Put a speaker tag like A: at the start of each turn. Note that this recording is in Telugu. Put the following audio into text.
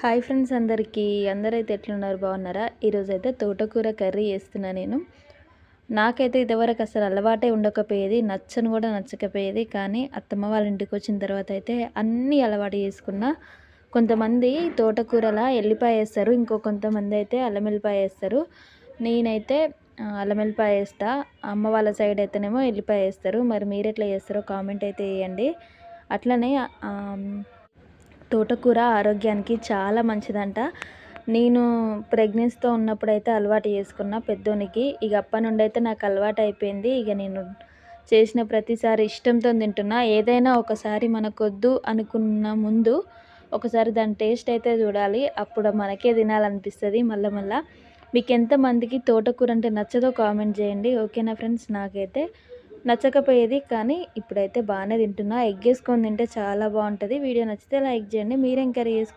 A: హాయ్ ఫ్రెండ్స్ అందరికీ. అందరైతే ఎట్లున్నారు? బాగున్నారా? ఈరోజు అయితే తోటకూర కర్రీ చేస్తున్నా నేను. నాకైతే ఇదివరకు అసలు అలవాటే ఉండకపోయేది నచ్చను కూడా నచ్చకపోయేది. కానీ అత్తమ్మ వాళ్ళ ఇంటికి వచ్చిన తర్వాత అయితే అన్నీ అలవాటు చేసుకున్నా. కొంతమంది తోటకూరలా ఎల్లిపాయ వేస్తారు ఇంకో కొంతమంది అయితే అల్లం వెల్లిపాయ వేస్తారు. నేనైతే అల్లం వెల్లిపాయ వేస్తా. అమ్మ వాళ్ళ సైడ్ అయితేనేమో ఎల్లిపాయ వేస్తారు. మరి మీరు ఎట్లా చేస్తారో కామెంట్ అయితే వేయండి అట్లనే తోటకూర ఆరోగ్యానికి చాలా మంచిదంట. నేను ప్రెగ్నెన్సీతో ఉన్నప్పుడైతే అలవాటు చేసుకున్న పెద్దోనికి ఇక అప్పటి నుండి అయితే నాకు అలవాటు అయిపోయింది. ఇక నేను చేసిన ప్రతిసారి ఇష్టంతో తింటున్నా. ఏదైనా ఒకసారి మనకొద్దు అనుకున్న ముందు ఒకసారి దాని టేస్ట్ అయితే చూడాలి. అప్పుడు మనకే తినాలనిపిస్తుంది. మళ్ళీ మళ్ళీ మీకు ఎంతమందికి తోటకూర అంటే నచ్చదో కామెంట్ చేయండి. ఓకేనా ఫ్రెండ్స్? నాకైతే నచ్చకపోయేది కానీ ఇప్పుడైతే బాగానే తింటున్నా. ఎగ్ వేసుకొని తింటే చాలా బాగుంటుంది. వీడియో నచ్చితే లైక్ చేయండి. మీరు ఎంకరేజ్